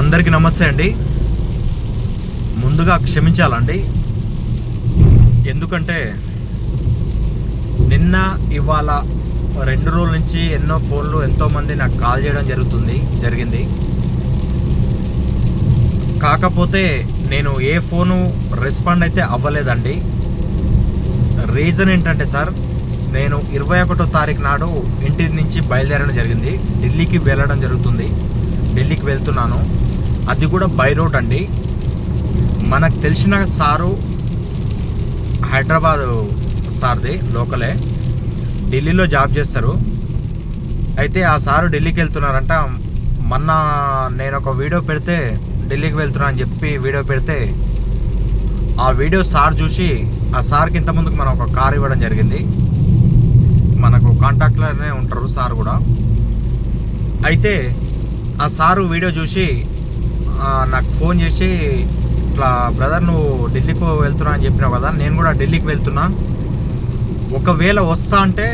అందరికీ నమస్తే అండి. ముందుగా క్షమించాలండి. ఎందుకంటే నిన్న ఇవాళ రెండు రోజుల నుంచి ఎన్నో ఫోన్లు ఎంతోమంది నాకు కాల్ చేయడం జరుగుతుంది జరిగింది. కాకపోతే నేను ఏ ఫోను రెస్పాండ్ అయితే అవ్వలేదండి. రీజన్ ఏంటంటే సార్ నేను ఇరవై ఒకటో తారీఖు నాడు ఇంటి నుంచి బయలుదేరడం జరిగింది. ఢిల్లీకి వెళ్ళడం జరుగుతుంది. ఢిల్లీకి వెళ్తున్నాను. అది కూడా బై రోడ్ అండి. మనకు తెలిసిన సారు హైదరాబాద్ సార్ది లోకలే. ఢిల్లీలో జాబ్ చేస్తారు. అయితే ఆ సారు ఢిల్లీకి వెళ్తున్నారంట. మొన్న నేను ఒక వీడియో పెడితే ఢిల్లీకి వెళ్తున్నా అని చెప్పి వీడియో పెడితే ఆ వీడియో సార్ చూసి ఆ సార్కి ఇంతకుముందుకు మనం ఒక కార్ ఇవ్వడం జరిగింది. మనకు కాంటాక్ట్లోనే ఉంటారు సార్ కూడా. అయితే ఆ సారు వీడియో చూసి నాకు ఫోన్ చేసి ఇట్లా బ్రదర్ నువ్వు ఢిల్లీకి వెళ్తున్నా అని చెప్పినావు కదా నేను కూడా ఢిల్లీకి వెళ్తున్నా. ఒకవేళ వస్తా అంటే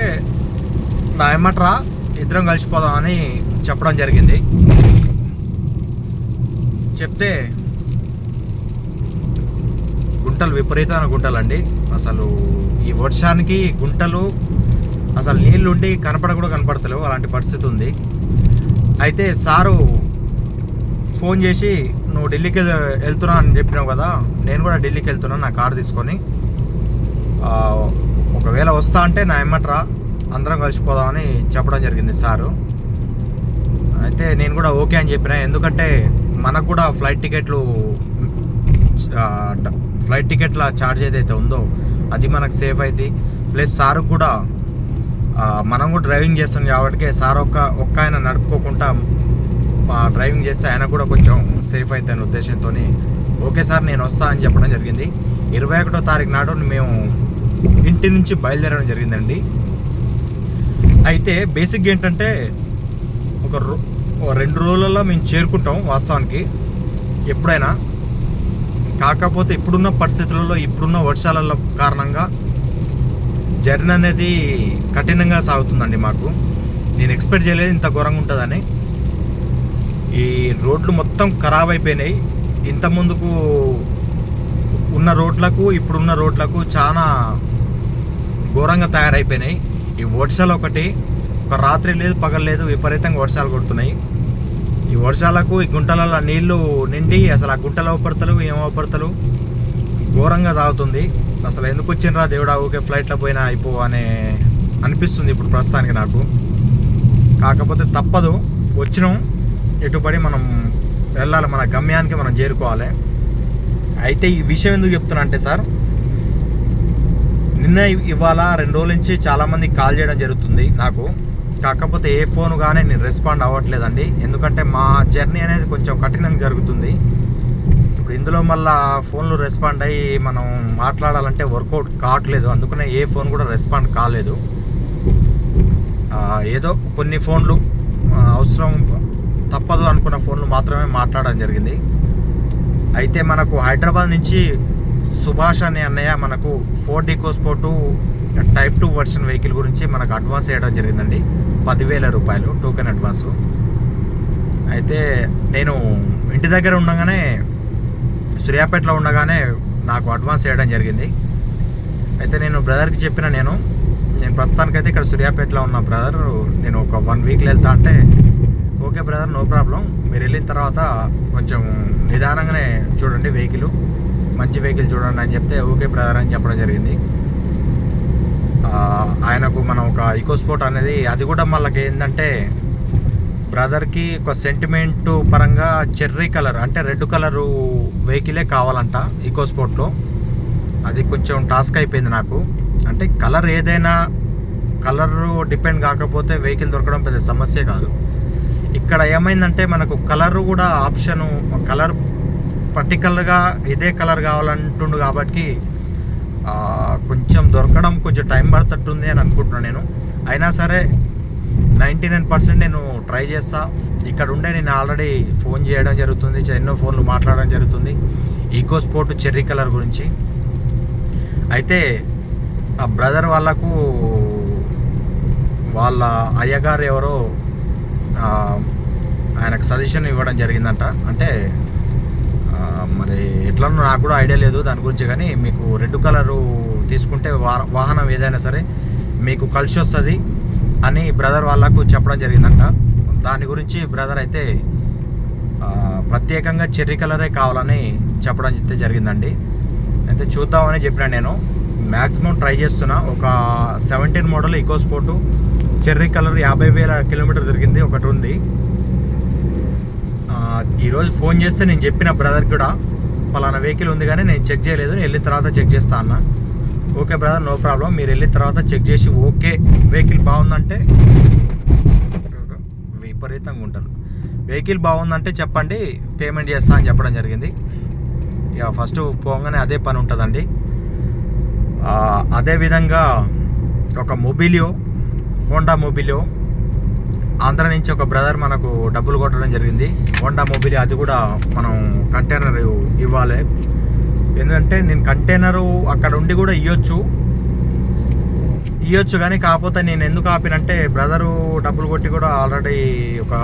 నా ఏమంటారా ఇద్దరం కలిసిపోదాం అని చెప్పడం జరిగింది. చెప్తే గుంటలు విపరీతమైన గుంటలండి అసలు ఈ వర్షానికి గుంటలు అసలు నీళ్ళు ఉండి కనపడ కూడా కనపడతలేవు. అలాంటి పరిస్థితి ఉంది. అయితే సారు ఫోన్ చేసి నువ్వు ఢిల్లీకి వెళ్తున్నా అని చెప్పినావు కదా నేను కూడా ఢిల్లీకి వెళ్తున్నా నా కార్ తీసుకొని. ఒకవేళ వస్తా అంటే నా ఎమ్మట్రా అందరం కలిసిపోదామని చెప్పడం జరిగింది సారు. అయితే నేను కూడా ఓకే అని చెప్పిన ఎందుకంటే మనకు కూడా ఫ్లైట్ టికెట్లు ఫ్లైట్ టికెట్ల ఛార్జ్ ఏదైతే ఉందో అది మనకు సేఫ్ అయింది ప్లస్ సారు కూడా మనం కూడా డ్రైవింగ్ చేస్తాం కాబట్టి సార్ ఒక్క ఒక్క ఆయన నడుపుకోకుండా డ్రైవింగ్ చేస్తే ఆయన కూడా కొంచెం సేఫ్ అయితే అనే ఉద్దేశంతో ఓకే సార్ నేను వస్తా అని చెప్పడం జరిగింది. ఇరవై ఒకటో తారీఖు నాడు మేము ఇంటి నుంచి బయలుదేరడం జరిగిందండి. అయితే బేసిక్గా ఏంటంటే ఒక రో రెండు రోజులలో మేము చేరుకుంటాం వాస్తవానికి. ఎప్పుడైనా కాకపోతే ఇప్పుడున్న పరిస్థితులలో ఇప్పుడున్న వర్షాలలో కారణంగా జర్నీ అనేది కఠినంగా సాగుతుందండి మాకు. నేను ఎక్స్పెక్ట్ చేయలేదు ఇంత ఘోరంగా ఉంటుందని. ఈ రోడ్లు మొత్తం ఖరాబ్ అయిపోయినాయి. ఇంత ముందుకు ఉన్న రోడ్లకు ఇప్పుడున్న రోడ్లకు చాలా ఘోరంగా తయారైపోయినాయి. ఈ వర్షాలు ఒకటి ఒక రాత్రి లేదు పగలు లేదు విపరీతంగా వర్షాలు కొడుతున్నాయి. ఈ వర్షాలకు ఈ గుంటలలో నీళ్ళు నిండి అసలు ఆ గుంటల ఉపరితలు ఏం ఉపరితలు ఘోరంగా తాగుతుంది. అసలు ఎందుకు వచ్చినరా దేవుడా ఊకే ఫ్లైట్లో పోయినా అయిపో అనే అనిపిస్తుంది ఇప్పుడు ప్రస్తుతానికి నాకు. కాకపోతే తప్పదు. వచ్చినాం. ఎటుపడి మనం వెళ్ళాలి మన గమ్యానికి మనం చేరుకోవాలి. అయితే ఈ విషయం ఎందుకు చెప్తున్నా అంటే సార్ నిన్న ఇవాళ రెండు రోజుల నుంచి చాలామంది కాల్ చేయడం జరుగుతుంది నాకు. కాకపోతే ఏ ఫోన్ కానీ నేను రెస్పాండ్ అవ్వట్లేదండి. ఎందుకంటే మా జర్నీ అనేది కొంచెం కఠినంగా జరుగుతుంది. ఇప్పుడు ఇందులో మళ్ళా ఫోన్లు రెస్పాండ్ అయ్యి మనం మాట్లాడాలంటే వర్కౌట్ కావట్లేదు. అందుకనే ఏ ఫోన్ కూడా రెస్పాండ్ కాలేదు. ఏదో కొన్ని ఫోన్లు అవసరం తప్పదు అనుకున్న ఫోన్లు మాత్రమే మాట్లాడడం జరిగింది. అయితే మనకు హైదరాబాద్ నుంచి సుభాష్ అనే అన్నయ్య మనకు Ford EcoSport type two version vehicle గురించి మనకు అడ్వాన్స్ వేయడం జరిగిందండి. పదివేల రూపాయలు టోకెన్ అడ్వాన్సు. అయితే నేను ఇంటి దగ్గర ఉండగానే సూర్యాపేటలో ఉండగానే నాకు అడ్వాన్స్ వేయడం జరిగింది. అయితే నేను బ్రదర్కి చెప్పిన నేను నేను ప్రస్తుతానికైతే ఇక్కడ సూర్యాపేటలో ఉన్న బ్రదర్ నేను ఒక వన్ వీక్లో వెళ్తా అంటే ఓకే బ్రదర్ నో ప్రాబ్లం. మీరు వెళ్ళిన తర్వాత కొంచెం నిదానంగానే చూడండి వెహికల్. మంచి వెహికల్ చూడండి అని చెప్తే ఓకే బ్రదర్ అని చెప్పడం జరిగింది. ఆయనకు మనం ఒక ఈకోస్పోర్ట్ అనేది అది కూడా మళ్ళీ ఏంటంటే బ్రదర్కి ఒక సెంటిమెంట్ పరంగా చెర్రీ కలర్ అంటే రెడ్ కలరు వెహికలే కావాలంట ఈకోస్పోర్ట్లో అది కొంచెం టాస్క్ అయిపోయింది నాకు. అంటే కలర్ ఏదైనా కలర్ డిపెండ్ కాకపోతే వెహికల్ దొరకడం పెద్ద సమస్య కాదు. ఇక్కడ ఏమైందంటే మనకు కలర్ కూడా ఆప్షను కలర్ పర్టికులర్గా ఇదే కలర్ కావాలంటుండు కాబట్టి కొంచెం దొరకడం కొంచెం టైం పడుతుంటుంది అని అనుకుంటున్నాను నేను. అయినా సరే నైంటీ నైన్ పర్సెంట్ నేను ట్రై చేస్తా. ఇక్కడ ఉండే నేను ఆల్రెడీ ఫోన్ చేయడం జరుగుతుంది ఎన్నో ఫోన్లు మాట్లాడడం జరుగుతుంది. ఈకో స్పోర్ట్ చెర్రీ కలర్ గురించి. అయితే ఆ బ్రదర్ వాళ్ళకు వాళ్ళ అయ్యగారు ఎవరో ఆయనకు సజెషన్ ఇవ్వడం జరిగిందంట. అంటే మరి ఎట్లనో నాకు కూడా ఐడియా లేదు దాని గురించి కానీ మీకు రెడ్ కలరు తీసుకుంటే వా- వాహనం ఏదైనా సరే మీకు కలిసి వస్తుంది అని బ్రదర్ వాళ్ళకు చెప్పడం జరిగిందంట. దాని గురించి బ్రదర్ అయితే ప్రత్యేకంగా చెర్రీ కలరే కావాలని చెప్పడం అయితే జరిగిందండి. అయితే చూద్దామని చెప్పిన నేను. మ్యాక్సిమం ట్రై చేస్తున్నా. ఒక seventeen model EcoSport cherry colour యాభై వేల కిలోమీటర్ దొరికింది ఒకటి ఉంది. ఈరోజు ఫోన్ చేస్తే నేను చెప్పిన బ్రదర్ కూడా పలానా వెహికల్ ఉంది కానీ నేను చెక్ చేయలేదు నేను వెళ్ళిన తర్వాత చెక్ చేస్తా అన్న. Okay brother no problem. మీరు వెళ్ళిన తర్వాత చెక్ చేసి ఓకే వెహికల్ బాగుందంటే విపరీతంగా ఉంటారు. వెహికల్ బాగుందంటే చెప్పండి పేమెంట్ చేస్తా అని చెప్పడం జరిగింది. ఇక ఫస్ట్ పోగానే అదే పని ఉంటుందండి. అదే అదేవిధంగా ఒక మొబిలియో హోండా మొబిలో ఆంధ్ర నుంచి ఒక బ్రదర్ మనకు డబ్బులు కొట్టడం జరిగింది. హోండా మొబిలియో అది కూడా మనం కంటైనర్ ఇవ్వాలి. ఎందుకంటే నేను కంటైనరు అక్కడ ఉండి కూడా ఇవ్వచ్చు ఇవ్వచ్చు కానీ కాకపోతే నేను ఎందుకు ఆపినంటే బ్రదరు డబ్బులు కొట్టి కూడా ఆల్రెడీ ఒక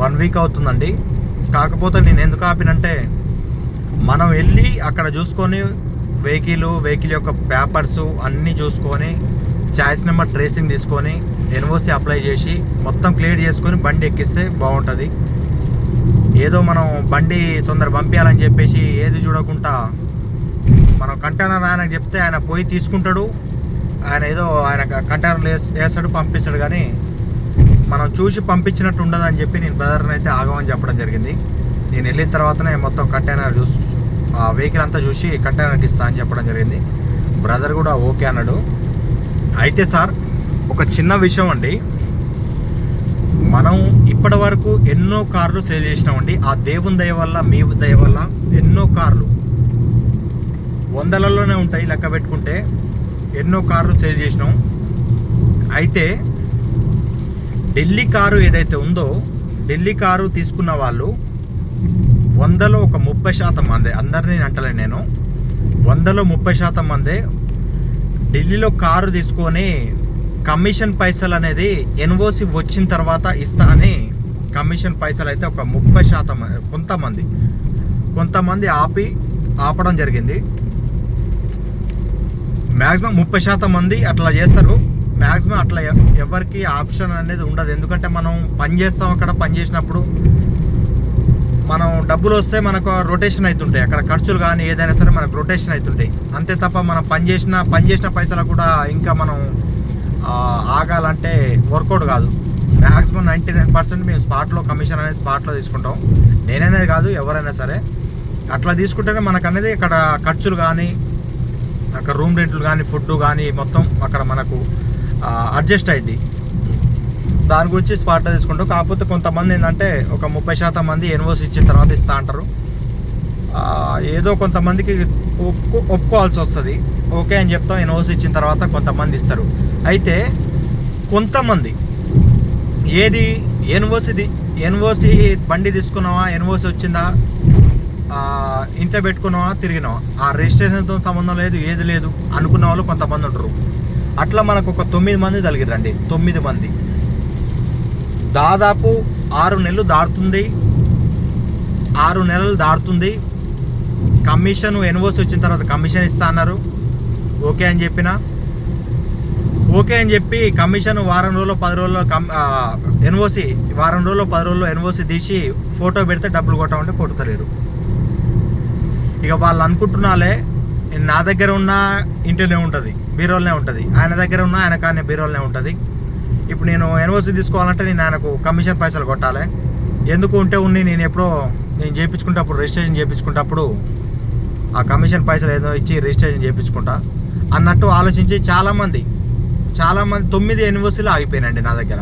వన్ వీక్ అవుతుందండి. కాకపోతే నేను ఎందుకు ఆపినంటే మనం వెళ్ళి అక్కడ చూసుకొని వెహికల్ వెహికల్ యొక్క పేపర్స్ అన్నీ చూసుకొని ఛాయిస్ నెంబర్ ట్రేసింగ్ తీసుకొని ఎన్ఓసి అప్లై చేసి మొత్తం క్లియర్ చేసుకొని బండి ఎక్కిస్తే బాగుంటుంది. ఏదో మనం బండి తొందర పంపించాలని చెప్పేసి ఏది చూడకుండా మనం కంటైనర్ ఆయనకు చెప్తే ఆయన పోయి తీసుకుంటాడు. ఆయన ఏదో ఆయన కంటైనర్ వేస్తాడు పంపిస్తాడు కానీ మనం చూసి పంపించినట్టు ఉండదని చెప్పి నేను బ్రదర్ని అయితే ఆగమని చెప్పడం జరిగింది. నేను వెళ్ళిన తర్వాతనే మొత్తం కంటైనర్ చూసి ఆ వెహికల్ అంతా చూసి కంటైనర్కి ఇస్తా అని చెప్పడం జరిగింది. బ్రదర్ కూడా ఓకే అన్నాడు. అయితే సార్ ఒక చిన్న విషయం అండి. మనం ఇప్పటి వరకు ఎన్నో కార్లు సేల్ చేసినామండి. ఆ దేవుని దయ వల్ల మీ దయ వల్ల ఎన్నో కార్లు వందలలోనే ఉంటాయి లెక్క పెట్టుకుంటే ఎన్నో కార్లు సేల్ చేసినాం. అయితే ఢిల్లీ కారు ఏదైతే ఉందో ఢిల్లీ కారు తీసుకున్న వాళ్ళు వందలో ఒక ముప్పై శాతం మంది అందరినీ అంటలే నేను వందలో ముప్పై శాతం మందే ఢిల్లీలో కారు తీసుకొని కమిషన్ పైసలు అనేది ఎన్ఓసి వచ్చిన తర్వాత ఇస్తా అని కమిషన్ పైసలు అయితే ఒక ముప్పై శాతం కొంతమంది. కొంతమంది ఆపి ఆపడం జరిగింది. మ్యాక్సిమం ముప్పై శాతం మంది అట్లా చేస్తారు. మ్యాక్సిమం అట్లా ఎవరికి ఆప్షన్ అనేది ఉండదు. ఎందుకంటే మనం పని చేస్తాం అక్కడ పని చేసినప్పుడు. మనం డబ్బులు వస్తే మనకు రొటేషన్ అవుతుంటాయి అక్కడ ఖర్చులు కానీ ఏదైనా సరే మనకు రొటేషన్ అవుతుంటాయి అంతే తప్ప మనం పని చేసిన పని చేసిన పైసలు కూడా ఇంకా మనం ఆగాలంటే వర్కౌట్ కాదు. మ్యాక్సిమం నైంటీ నైన్ పర్సెంట్ మేము స్పాట్లో కమిషన్ అనేది స్పాట్లో తీసుకుంటాం. నేననేది కాదు ఎవరైనా సరే. అట్లా తీసుకుంటేనే మనకు అనేది ఇక్కడ ఖర్చులు కానీ అక్కడ రూమ్ రెంట్లు కానీ ఫుడ్ కానీ మొత్తం అక్కడ మనకు అడ్జస్ట్ అయింది దాని గురించి స్పాట్లో తీసుకుంటాం కాకపోతే కొంతమంది ఏంటంటే ఒక ముప్పై శాతం మంది ఎన్ఓసి ఇచ్చిన తర్వాత ఇస్తా అంటారు. ఏదో కొంతమందికి ఒప్పు ఒప్పుకోవాల్సి వస్తుంది. ఓకే అని చెప్తాం ఎన్ఓసి ఇచ్చిన తర్వాత కొంతమంది ఇస్తారు. అయితే కొంతమంది ఏది ఎన్ఓసిది ఎన్ఓసి బండి తీసుకున్నావా ఎన్ఓసి వచ్చిందా ఇంట్లో పెట్టుకున్నావా తిరిగినావా? ఆ రిజిస్ట్రేషన్తో సంబంధం లేదు ఏది లేదు అనుకున్న వాళ్ళు కొంతమంది ఉంటారు. అట్లా మనకు ఒక తొమ్మిది మంది తగిలిరండి తొమ్మిది మంది. దాదాపు ఆరు నెలలు దాటుతుంది. ఆరు నెలలు దాటుతుంది. కమిషన్ ఎన్ఓసి వచ్చిన తర్వాత కమిషన్ ఇస్తా అన్నారు. ఓకే అని చెప్పిన. ఓకే అని చెప్పి కమిషన్ వారం రోజుల్లో పది రోజుల్లో కమ్ ఎన్ఓసి వారం రోజుల్లో పది రోజుల్లో ఎన్ఓసి తీసి ఫోటో పెడితే డబ్బులు కొట్టమంటే కొడతలేరు. ఇక వాళ్ళు అనుకుంటున్నాలే నా దగ్గర ఉన్న ఇంటిలోనే ఉంటుంది బీరోల్నే ఉంటుంది. ఆయన దగ్గర ఉన్న ఆయన కానీ బీరోల్నే ఉంటుంది. ఇప్పుడు నేను ఎన్ఓసి తీసుకోవాలంటే నేను ఆయనకు కమిషన్ పైసలు కొట్టాలి. ఎందుకు ఉంటే ఉన్ని నేను ఎప్పుడో నేను చేయించుకుంటప్పుడు రిజిస్ట్రేషన్ చేయించుకుంటప్పుడు ఆ కమిషన్ పైసలు ఏదో ఇచ్చి రిజిస్ట్రేషన్ చేయించుకుంటా అన్నట్టు ఆలోచించి చాలామంది చాలామంది తొమ్మిది ఎన్ఓసీలు ఆగిపోయినండి నా దగ్గర.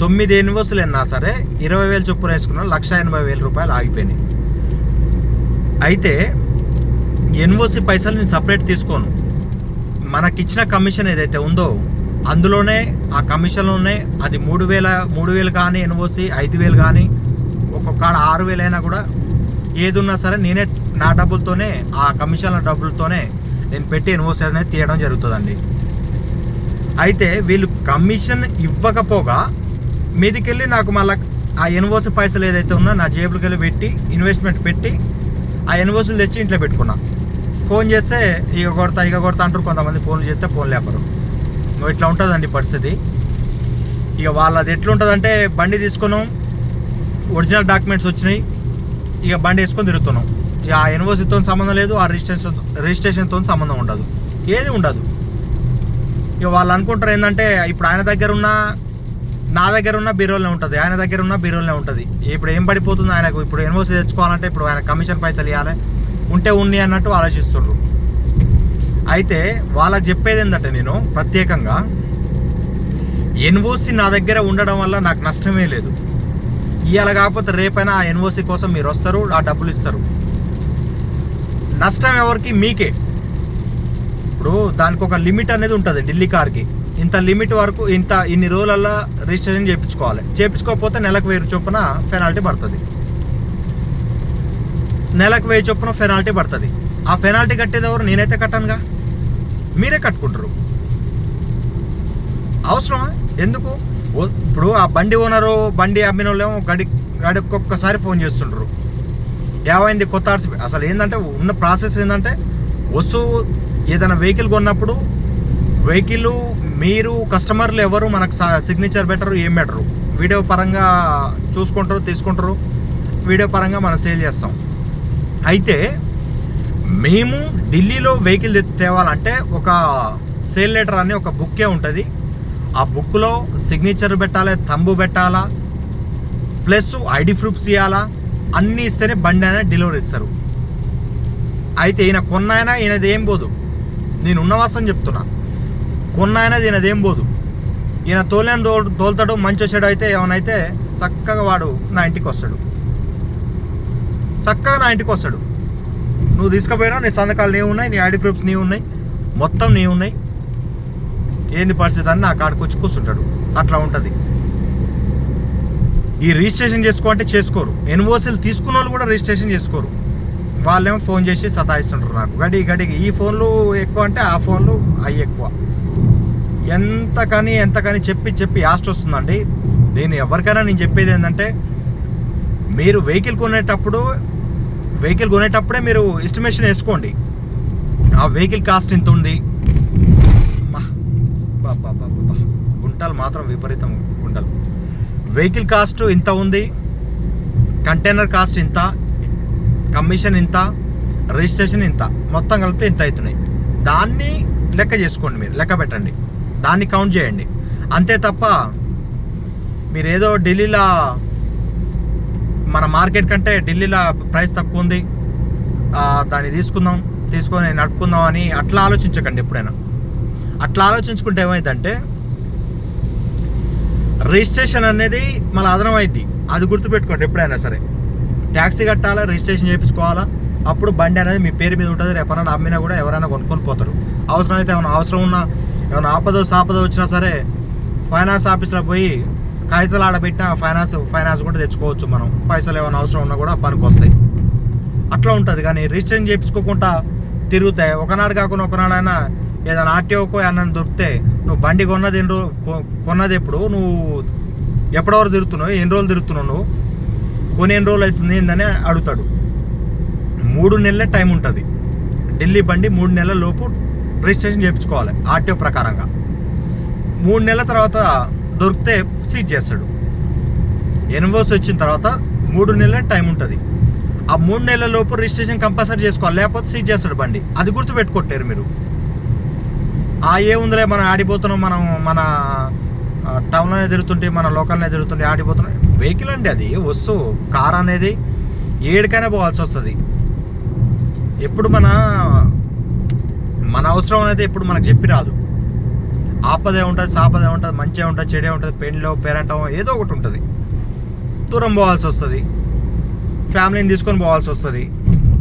తొమ్మిది ఎన్ఓసీలు ఎన్నా సరే ఇరవై వేలు చొప్పున వేసుకున్న లక్ష ఎనభై వేల రూపాయలు ఆగిపోయినాయి. అయితే ఎన్ఓసి పైసలు నేను సపరేట్ తీసుకోను. మనకిచ్చిన కమిషన్ ఏదైతే ఉందో అందులోనే ఆ కమిషన్లు ఉన్నాయి. అది మూడు వేల మూడు వేలు కానీ ఎన్ఓసి ఐదు వేలు కానీ ఒక్కొక్క ఆరు వేలు అయినా కూడా ఏది ఉన్నా సరే నేనే నా డబ్బులతోనే ఆ కమిషన్ల డబ్బులతోనే నేను పెట్టి ఎన్ఓసి అనేది తీయడం జరుగుతుందండి. అయితే వీళ్ళు కమిషన్ ఇవ్వకపోగా మీదికెళ్ళి నాకు మళ్ళా ఆ ఎన్ఓసి పైసలు ఏదైతే ఉన్నా నా జేబులకి వెళ్ళి పెట్టి ఇన్వెస్ట్మెంట్ పెట్టి ఆ ఎన్ఓసీలు తెచ్చి ఇంట్లో పెట్టుకున్నా. ఫోన్ చేస్తే ఇక కొడతా ఇక కొడతా అంటారు. కొంతమంది ఫోన్లు చేస్తే ఫోన్ లేపరు. ఇట్లా ఉంటుందండి పరిస్థితి. ఇక వాళ్ళది ఎట్లుంటుందంటే బండి తీసుకున్నాం ఒరిజినల్ డాక్యుమెంట్స్ వచ్చినాయి ఇక బండి వేసుకొని తిరుగుతున్నాం. ఇక ఆ ఎన్ఓసితో సంబంధం లేదు ఆ రిజిస్ట్రేషన్ రిజిస్ట్రేషన్తో సంబంధం ఉండదు. ఏది ఉండదు. ఇక వాళ్ళు అనుకుంటారు ఏంటంటే ఇప్పుడు ఆయన దగ్గర ఉన్న నా దగ్గర ఉన్న బీరోల్నే ఉంటుంది ఆయన దగ్గర ఉన్న బీరోల్నే ఉంటుంది. ఇప్పుడు ఏం పడిపోతుంది ఆయనకు? ఇప్పుడు ఎన్ఓసి తెచ్చుకోవాలంటే ఇప్పుడు ఆయన కమిషన్ పైసలు ఇవ్వాలి ఉంటే ఉన్ని అన్నట్టు ఆలోచిస్తుండ్రు. అయితే వాళ్ళకి చెప్పేది ఏంటంటే నేను ప్రత్యేకంగా ఎన్ఓసి నా దగ్గర ఉండడం వల్ల నాకు నష్టమే లేదు. ఇవాళ కాకపోతే రేపైనా ఆ ఎన్ఓసి కోసం మీరు వస్తారు ఆ డబ్బులు ఇస్తారు. నష్టం ఎవరికి? మీకే. ఇప్పుడు దానికి ఒక లిమిట్ అనేది ఉంటుంది ఢిల్లీ కార్కి. ఇంత లిమిట్ వరకు ఇంత ఇన్ని రోజులల్లో రిజిస్ట్రేషన్ చేయించుకోవాలి చేయించుకోకపోతే నెలకు వెయ్యి చొప్పున పెనాల్టీ పడుతుంది. నెలకు వెయ్యి చొప్పున పెనాల్టీ పడుతుంది. ఆ పెనాల్టీ కట్టేది ఎవరు? నేనైతే కట్టానుగా. మీరే కట్టుకుంటారు. అవసరమా? ఎందుకు? ఇప్పుడు ఆ బండి ఓనరు బండి అమ్మిన వాళ్ళేమో గడి గడికి ఫోన్ చేస్తుంటారు. ఏమైంది కొత్త ఆర్సీ? అసలు ఏంటంటే ఉన్న ప్రాసెస్ ఏంటంటే వస్తువు ఏదైనా వెహికల్ కొన్నప్పుడు వెహికల్ మీరు కస్టమర్లు ఎవరు మనకు సిగ్నేచర్ బెటరు ఏం బెటరు వీడియో పరంగా చూసుకుంటారు తీసుకుంటారు. వీడియో పరంగా మనం సేల్ చేస్తాం. అయితే మేము ఢిల్లీలో వెహికల్ తేవాలంటే ఒక సేల్ లెటర్ అనే ఒక బుక్కే ఉంటుంది. ఆ బుక్లో సిగ్నేచర్ పెట్టాలి తంబు పెట్టాలా ప్లస్ ఐడి ప్రూఫ్స్ ఇవ్వాలా అన్నీ ఇస్తేనే బండి అనేది డెలివరీ ఇస్తారు. అయితే ఈయన కొన్నాయన ఈయనది ఏం పోదు నేను ఉన్నవాసం చెప్తున్నా. కొన్నాయన ఈయనది ఏం పోదు ఈయన తోలేని తో తోలుతాడు మంచి వచ్చాడు అయితే ఏమైనా చక్కగా వాడు నా ఇంటికి వస్తాడు చక్కగా నా ఇంటికి వస్తాడు నువ్వు తీసుకుపోయినా నీ సంతకాలు నీ ఉన్నాయి నీ ఐడి ప్రూఫ్స్ నీ ఉన్నాయి మొత్తం నీ ఉన్నాయి. ఏంది పరిస్థితి అని నా కాడికి వచ్చి కూర్చుంటాడు. అట్లా ఉంటుంది. ఈ రిజిస్ట్రేషన్ చేసుకో అంటే చేసుకోరు. ఎన్ఓసీలు తీసుకున్న వాళ్ళు కూడా రిజిస్ట్రేషన్ చేసుకోరు. వాళ్ళేమో ఫోన్ చేసి సతాయిస్తుంటారు నాకు. గడి గడికి ఈ ఫోన్లు ఎక్కువ అంటే ఆ ఫోన్లు అవి ఎక్కువ. ఎంత కానీ ఎంత కానీ చెప్పి చెప్పి యాస్ట్ వస్తుందండి. దీన్ని ఎవరికైనా నేను చెప్పేది ఏంటంటే మీరు వెహికల్ కొనేటప్పుడు వెహికల్ కొనేటప్పుడే మీరు ఎస్టిమేషన్ వేసుకోండి. ఆ వెహికల్ కాస్ట్ ఇంత ఉంది? గుంటలు మాత్రం విపరీతం గుంటలు. వెహికల్ కాస్ట్ ఇంత ఉంది? కంటైనర్ కాస్ట్ ఇంత? కమిషన్ ఇంత? రిజిస్ట్రేషన్ ఇంత? మొత్తం కలిపితే ఇంత అవుతున్నాయి. దాన్ని లెక్క చేసుకోండి మీరు లెక్క పెట్టండి. దాన్ని కౌంట్ చేయండి. అంతే తప్ప మీరు ఏదో ఢిల్లీలో మన మార్కెట్ కంటే ఢిల్లీలో ప్రైస్ తక్కువ ఉంది. దాన్ని తీసుకుందాం తీసుకొని నడుపుకుందాం అని అట్లా ఆలోచించకండి ఎప్పుడైనా. అట్లా ఆలోచించుకుంటే ఏమైందంటే రిజిస్ట్రేషన్ అనేది మళ్ళీ అదనం అయింది అది గుర్తుపెట్టుకోండి ఎప్పుడైనా సరే. ట్యాక్సీ కట్టాలా రిజిస్ట్రేషన్ చేయించుకోవాలా అప్పుడు బండి అనేది మీ పేరు మీద ఉంటుంది రేపన్నా అమ్మినా కూడా ఎవరైనా కొనుక్కొని పోతారు. అవసరమైతే ఏమైనా అవసరం ఉన్నా ఏమైనా ఆపదో సాపదో వచ్చినా సరే ఫైనాన్స్ ఆఫీస్లో పోయి కాగితాలు ఆడబెట్టిన ఫైనాన్స్ ఫైనాన్స్ కూడా తెచ్చుకోవచ్చు మనం. పైసలు ఏమైనా అవసరం ఉన్నా కూడా పనికి వస్తాయి. అట్లా ఉంటుంది. కానీ రిజిస్ట్రేషన్ చేయించుకోకుండా తిరుగుతాయి ఒకనాడు కాకుండా ఒకనాడైనా ఏదైనా ఆర్టీఓకో ఏమన్నా దొరికితే నువ్వు బండి కొన్నది ఎన్ని రోజు కొన్నది ఎప్పుడు? నువ్వు ఎప్పటివరకు తిరుగుతున్నావు? ఎన్ని రోజులు తిరుగుతున్నావు నువ్వు? కొని ఎన్ని రోజులు అవుతుంది ఏందని అడుగుతాడు. మూడు నెలలే టైం ఉంటుంది. ఢిల్లీ బండి మూడు నెలల లోపు రిజిస్ట్రేషన్ చేయించుకోవాలి. ఆర్టీఓ ప్రకారంగా. మూడు నెలల తర్వాత దొరికితే సీజ్ చేస్తాడు. ఎన్వోస్ వచ్చిన తర్వాత మూడు నెలల టైం ఉంటుంది. ఆ మూడు నెలల లోపు రిజిస్ట్రేషన్ కంపల్సరీ చేసుకోవాలి. లేకపోతే సీజ్ చేస్తాడు బండి. అది గుర్తు పెట్టుకుంటారు మీరు. ఆ ఏ ఉందిలే మనం ఆడిపోతున్నాం మనం మన ఆ, టౌన్లోనే తిరుగుతుంటే మన లోకల్నే తిరుగుతుంటే ఆడిపోతున్నాం. వెహికల్ అండి అది. వస్తువు కార్ అనేది ఏడికైనా పోవాల్సి వస్తుంది. ఎప్పుడు మన మన అవసరం అనేది ఎప్పుడు మనకు చెప్పి రాదు. ఆపదే ఉంటుంది సాపదే ఉంటుంది మంచిగా ఉంటుంది చెడే ఉంటుంది పెళ్ళో పేరంటం ఏదో ఒకటి ఉంటుంది. దూరం పోవాల్సి వస్తుంది. ఫ్యామిలీని తీసుకొని పోవాల్సి వస్తుంది.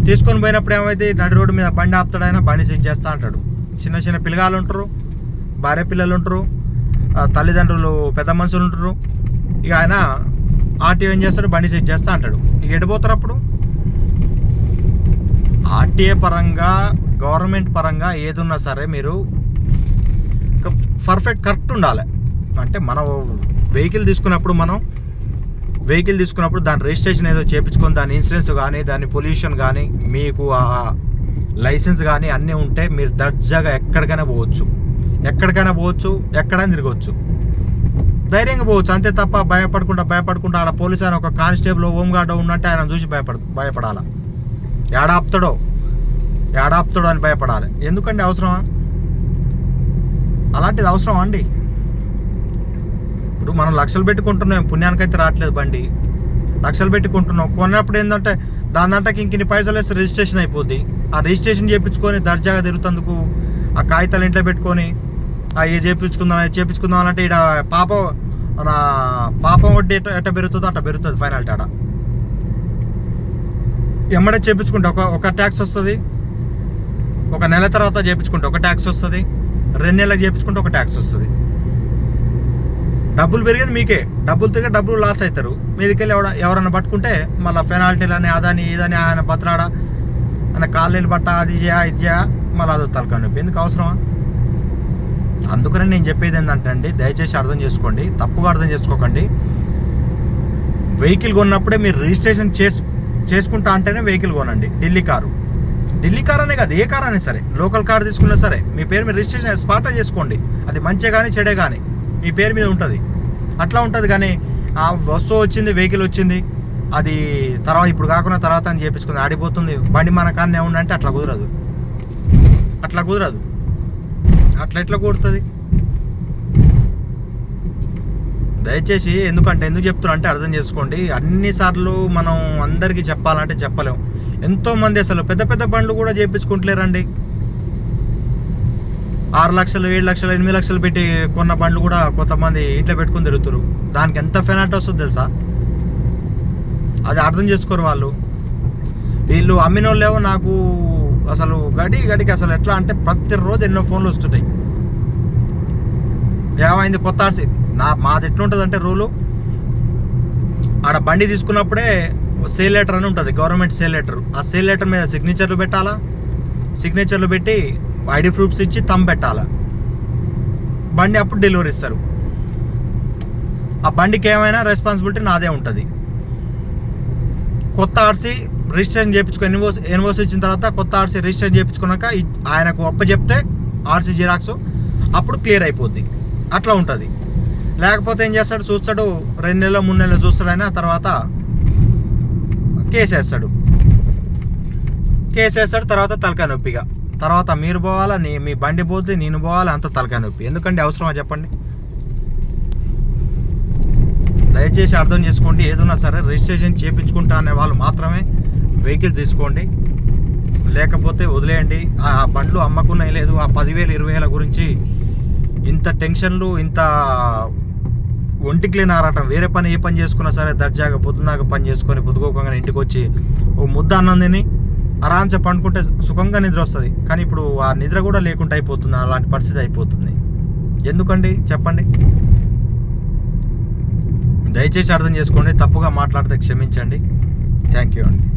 తీసుకొని పోయినప్పుడు ఏమైతే నడి రోడ్డు మీద బండి ఆపుతాడైనా బండి సీజ్ చేస్తా అంటాడు. చిన్న చిన్న పిల్లగాళ్ళు ఉంటారు భార్య పిల్లలు ఉంటారు తల్లిదండ్రులు పెద్ద మనుషులు ఉంటారు. ఇక ఆయన ఆర్టీఓ ఏం చేస్తాడు? బండి సెట్ చేస్తా అంటాడు. ఇక ఎడిపోతారు అప్పుడు? ఆర్టీఏ పరంగా గవర్నమెంట్ పరంగా ఏదున్నా సరే మీరు పర్ఫెక్ట్ కరెక్ట్ ఉండాలి. అంటే మనం వెహికల్ తీసుకున్నప్పుడు మనం వెహికల్ తీసుకున్నప్పుడు దాని రిజిస్ట్రేషన్ ఏదో చేపించుకొని దాని ఇన్సూరెన్స్ కానీ దాని పొల్యూషన్ కానీ మీకు ఆ లైసెన్స్ కానీ అన్నీ ఉంటే మీరు దర్జాగా ఎక్కడికైనా పోవచ్చు. ఎక్కడికైనా పోవచ్చు ఎక్కడైనా తిరగవచ్చు. ధైర్యంగా పోవచ్చు. అంతే తప్ప భయపడకుండా భయపడకుండా ఆడ పోలీస్ ఆయన ఒక కానిస్టేబుల్ హోంగార్డ్ ఉన్నట్టే ఆయన చూసి భయపడ భయపడాలి? ఏడాపుతాడో ఏడాపుతాడో అని భయపడాలి. ఎందుకండి అవసరమా? అలాంటిది అవసరమా అండి. ఇప్పుడు మనం లక్షలు పెట్టుకుంటున్నాం పుణ్యానికైతే రావట్లేదు బండి. లక్షలు పెట్టుకుంటున్నాం కొన్నప్పుడు ఏంటంటే దాని దాంట్లోకి ఇంకిన్ని పైసలు వేస్తే రిజిస్ట్రేషన్ అయిపోద్ది. ఆ రిజిస్ట్రేషన్ చేయించుకొని దర్జాగా తిరుగుతందుకు ఆ కాగితాలు ఇంట్లో పెట్టుకొని ఆ ఏ చేయించుకుందాం అది చేయించుకుందాం అంటే ఇక్కడ పాప మన పాపం వడ్డీ ఎట్ట ఎట్ట పెరుగుతుందో అట్ట పెరుగుతుంది ఫైనాలిటీ ఆడ. ఎమ్మడే చేయించుకుంటే ఒక ఒక ట్యాక్స్ వస్తుంది. ఒక నెల తర్వాత చేయించుకుంటే ఒక ట్యాక్స్ వస్తుంది. రెండు నెలలకు చేపించుకుంటే ఒక ట్యాక్స్ వస్తుంది. డబ్బులు పెరిగేది మీకే. డబ్బులు తిరిగి డబ్బులు లాస్ అవుతారు మీదికెళ్ళి ఎవడ ఎవరన్నా పట్టుకుంటే మళ్ళీ పెనాల్టీలని అదని ఇదని ఆయన బతరాడ ఆయన కాళ్ళు బట్ట అది చేయా ఇది చేయా మళ్ళీ అది తలకా నొప్పి. ఎందుకు అవసరమా? అందుకనే నేను చెప్పేది ఏంటంటే అండి దయచేసి అర్థం చేసుకోండి. తప్పుగా అర్థం చేసుకోకండి. వెహికల్ కొన్నప్పుడే మీరు రిజిస్ట్రేషన్ చేసు చేసుకుంటా అంటేనే వెహికల్ కొనండి. ఢిల్లీ కారు. ఢిల్లీ కార్ అనే కాదు ఏ కార్ అయినా సరే. లోకల్ కార్ తీసుకున్నా సరే మీ పేరు మీద రిజిస్ట్రేషన్ స్పాటా చేసుకోండి. అది మంచిగా కానీ చెడే కానీ మీ పేరు మీద ఉంటుంది. అట్లా ఉంటుంది కానీ ఆ వస్తువు వచ్చింది వెహికల్ వచ్చింది అది తర్వాత ఇప్పుడు కాకుండా తర్వాత అని చేపించుకుంది ఆడిపోతుంది బండి మన కాన్నే ఉండంటే అట్లా కుదరదు. అట్లా కుదరదు. అట్లా ఎట్లా కుదురుతుంది? దయచేసి ఎందుకంటే ఎందుకు చెప్తున్నా అంటే అర్థం చేసుకోండి. అన్నిసార్లు మనం అందరికీ చెప్పాలంటే చెప్పలేం. ఎంతోమంది అసలు పెద్ద పెద్ద బండ్లు కూడా చేయించుకుంటలేరండి ఆరు లక్షలు ఏడు లక్షలు ఎనిమిది లక్షలు పెట్టి కొన్న బండ్లు కూడా కొంతమంది ఇంట్లో పెట్టుకుని తిరుగుతారు దానికి ఎంత ఫెనాల్టీ వస్తుంది తెలుసా? అది అర్థం చేసుకోరు వాళ్ళు. వీళ్ళు అమ్మిన వాళ్ళేమో నాకు అసలు గడి గడికి అసలు ఎట్లా అంటే ప్రతిరోజు ఎన్నో ఫోన్లు వస్తుంటాయి. ఏమైంది కొత్త ఆర్సీ? నా మాది ఎట్లుంటుంది అంటే రూలు. ఆడ బండి తీసుకున్నప్పుడే సేల్ లెటర్ అని ఉంటుంది గవర్నమెంట్ సేల్ లెటర్. ఆ సేల్ లెటర్ మీద సిగ్నేచర్లు పెట్టాలా? సిగ్నేచర్లు పెట్టి ఐడి ప్రూఫ్స్ ఇచ్చి తమ్ పెట్టాలా? బండి అప్పుడు డెలివరీ ఇస్తారు. ఆ బండికి ఏమైనా రెస్పాన్సిబిలిటీ నాదే ఉంటుంది. కొత్త ఆర్సీ రిజిస్ట్రేషన్ చేయించుకుని ఎన్వోస్ ఎన్వోస్ ఇచ్చిన తర్వాత కొత్త ఆర్సీ రిజిస్ట్రేషన్ చేయించుకున్నాక ఆయనకు అప్ప చెప్తే ఆర్సీ జిరాక్స్ అప్పుడు క్లియర్ అయిపోద్ది. అట్లా ఉంటుంది. లేకపోతే ఏం చేస్తాడు? చూస్తాడు రెండు నెలలు మూడు నెలలు చూస్తాడు తర్వాత కేసేస్తాడు. వేస్తాడు వేస్తాడు తర్వాత తలకాయ నొప్పిగా తర్వాత మీరు పోవాలా నీ మీ బండి పోతే నేను పోవాలా అంత తలకాయ నొప్పి. ఎందుకంటే అవసరమా చెప్పండి? దయచేసి అర్థం చేసుకోండి ఏదన్నా సరే రిజిస్ట్రేషన్ చేయించుకుంటా అనే వాళ్ళు మాత్రమే వెహికల్ తీసుకోండి. లేకపోతే వదిలేయండి. ఆ బండ్లు అమ్మకున్నాయి లేదు. ఆ పదివేలు ఇరవై వేల గురించి ఇంత టెన్షన్లు ఇంత ఒంటికి లేని ఆరాటం. వేరే పని ఏ పని చేసుకున్నా సరే దర్జాగా పొద్దున్నాక పని చేసుకొని పొద్దుకోకుండా ఇంటికి వచ్చి ఓ ముద్ద అన్నం తిని ఆరాంసే పండుకుంటే సుఖంగా నిద్ర వస్తుంది. కానీ ఇప్పుడు ఆ నిద్ర కూడా లేకుండా అయిపోతుంది. అలాంటి పరిస్థితి అయిపోతుంది. ఎందుకండి? చెప్పండి. దయచేసి అర్థం చేసుకోండి. తప్పుగా మాట్లాడితే క్షమించండి. థ్యాంక్ యూ అండి.